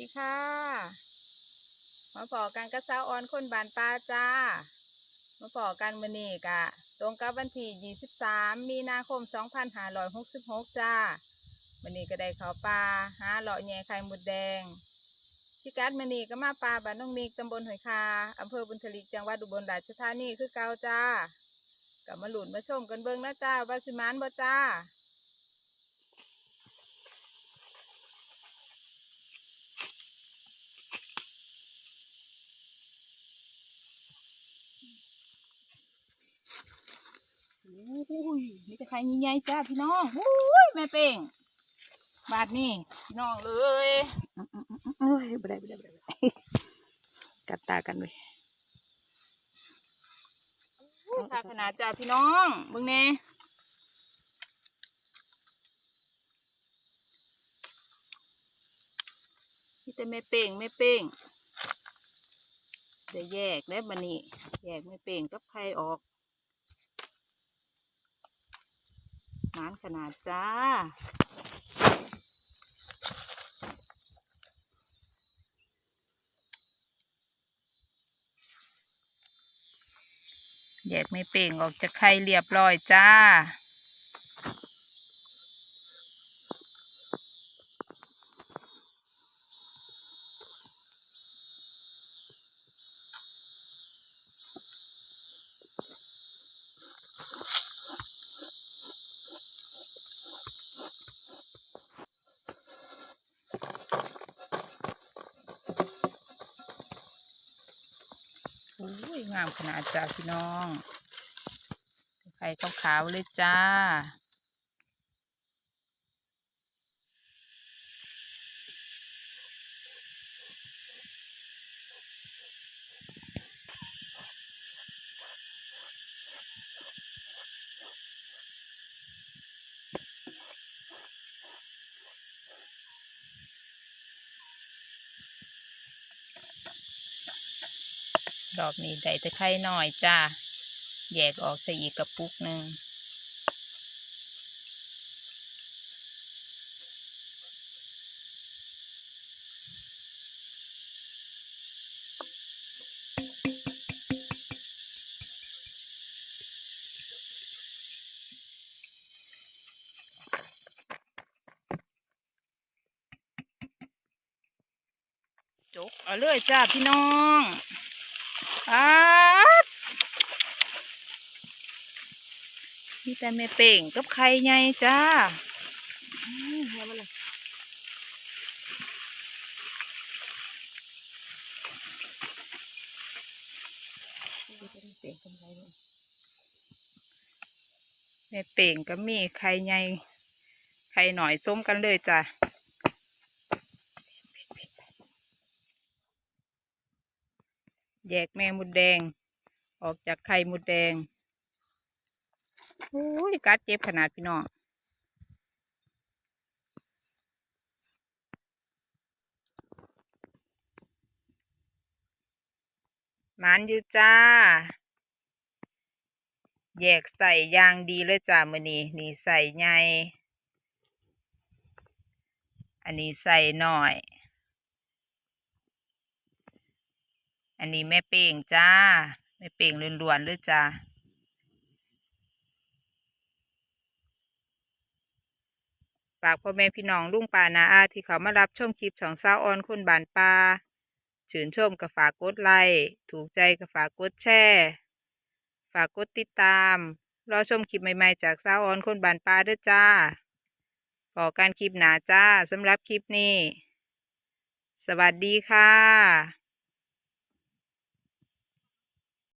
ดีค่ะ มาพอกันกระเซ้าออนคนบานปลาจ้า มาพอกันมือนีกะ ตรงกับวันที่23 มีนาคม 2566 จ้ามื้อนี้ก็ได้เขาปลาหาเลาะแหย่ไข่หมุดแดงพิกัดมือนีก็มาปลาบ้านน้องมิกตำบลหอยคาอำเภอบุญทลิกจังหวัดอุบลราชธานีคือเก่าจ้าก็มาหลุนมาชมกันเบิ่งนะจ้าว่าสิมานบ่จ้า อุ้ยนี่จะใครใหญ่ๆจ้าพี่น้องอุ้ยแม่เป่งบาทนี่พี่น้องเลยเอ้ยบ่ได้บ่ได้บ่ได้บ่ได้กัดตากันเลยค่าขนาดจ้าพี่น้องเบิ่งแน่นี่แต่แม่เป่งแม่เป่งเดี๋ยวแยกแล้วบันนี้แยกแม่เป่งกับไข่ออก นานขนาดจ้าแยกไม่เป่งออกจากไข่เรียบร้อยจ้า งามขนาดจ้าพี่น้องไข่ขาวๆเลยจ้า ดอกนี้ได้แต่ไข่น้อยจ้าแยกออกใส่อีกกระปุกหนึ่งจกเอาเลยจ้าพี่น้อง อาดมีแต่แม่เป่งกับไข่ใหญ่จ้าอื้อเอามาเลยแม่เป่งก็มีไข่ใหญ่ไข่หน่อยส้มกันเลยจ้ะ แยกแม่มดแดง ออกจากไข่มดแดงโอ้ยกัดเจ็บขนาดพี่น้องมันอยู่จ้า แยกใส่ยางดีเลยจ้ามือนี้นี่ใส่ใหญ่อันนี้ใส่หน่อย อันนี้แม่เป่งจ้า แม่เป่งล้วนๆเลยจ้าฝากพ่อแม่พี่น้องลุงปานาอาที่เขามารับชมคลิปช่องสาวออนคนบานปลาชื่นชมก็ฝากกดไลค์ถูกใจก็ฝากกดแชร์ฝากกดติดตาม รอชมคลิปใหม่ๆจากสาวออนคนบานปลาด้วยจ้าพอการคลิปหนาจ้าสำหรับคลิปนี้ สวัสดีค่ะ